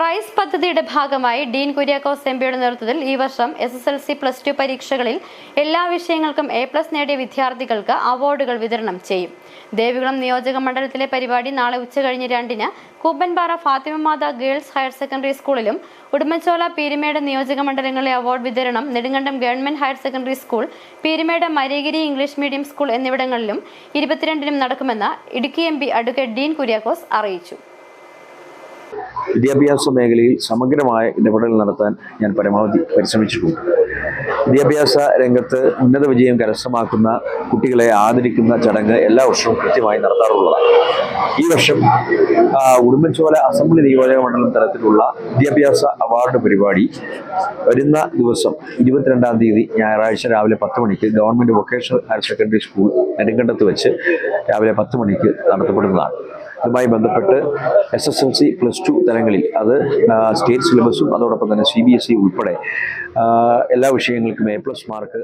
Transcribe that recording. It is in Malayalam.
റൈസ് പദ്ധതിയുടെ ഭാഗമായി ഡീൻ കുര്യാക്കോസ് എംപിയുടെ നേതൃത്വത്തിൽ ഈ വർഷം S S L C plus two പരീക്ഷകളിൽ എല്ലാ വിഷയങ്ങൾക്കും എ പ്ലസ് നേടിയ വിദ്യാർത്ഥികൾക്ക് അവാർഡുകൾ വിതരണം ചെയ്യും. ദേവികുളം നിയോജക മണ്ഡലത്തിലെ പരിപാടി നാളെ ഉച്ചകഴിഞ്ഞ് രണ്ടിന് Kooppanpara Fathimamatha girls higher secondary സ്കൂളിലും ഉടുമ്പൻചോല പീരുമേട് നിയോജക മണ്ഡലങ്ങളിലെ അവാർഡ് വിതരണം Nedumkandam government higher secondary school Peerumedu Maregiri English medium school എന്നിവിടങ്ങളിലും ഇരുപത്തിരണ്ടിനും നടക്കുമെന്ന് Idukki M P advocate Dean Kuriakose അറിയിച്ചു. വിദ്യാഭ്യാസ മേഖലയിൽ സമഗ്രമായ ഇടപെടൽ നടത്താൻ ഞാൻ പരമാവധി പരിശ്രമിച്ചിട്ടുണ്ട്. വിദ്യാഭ്യാസ രംഗത്ത് ഉന്നത വിജയം കരസ്ഥമാക്കുന്ന കുട്ടികളെ ആദരിക്കുന്ന ചടങ്ങ് എല്ലാ വർഷവും കൃത്യമായി നടത്താറുള്ളതാണ്. ഈ വർഷം ഉടുമ്പൻചോല അസംബ്ലി നിയോജക മണ്ഡലം തലത്തിലുള്ള വിദ്യാഭ്യാസ അവാർഡ് പരിപാടി വരുന്ന ദിവസം ഇരുപത്തിരണ്ടാം തീയതി ഞായറാഴ്ച രാവിലെ പത്ത് മണിക്ക് government vocational higher secondary school നെടുങ്കണ്ടത്ത് വെച്ച് രാവിലെ പത്ത് മണിക്ക് നടത്തപ്പെടുന്നതാണ്. ഇതുമായി ബന്ധപ്പെട്ട് S S L C plus two തലങ്ങളിൽ അത് സ്റ്റേറ്റ് സിലബസും അതോടൊപ്പം തന്നെ സി ബി എസ് ഇ ഉൾപ്പെടെ എല്ലാ വിഷയങ്ങൾക്കും എ പ്ലസ് മാർക്ക്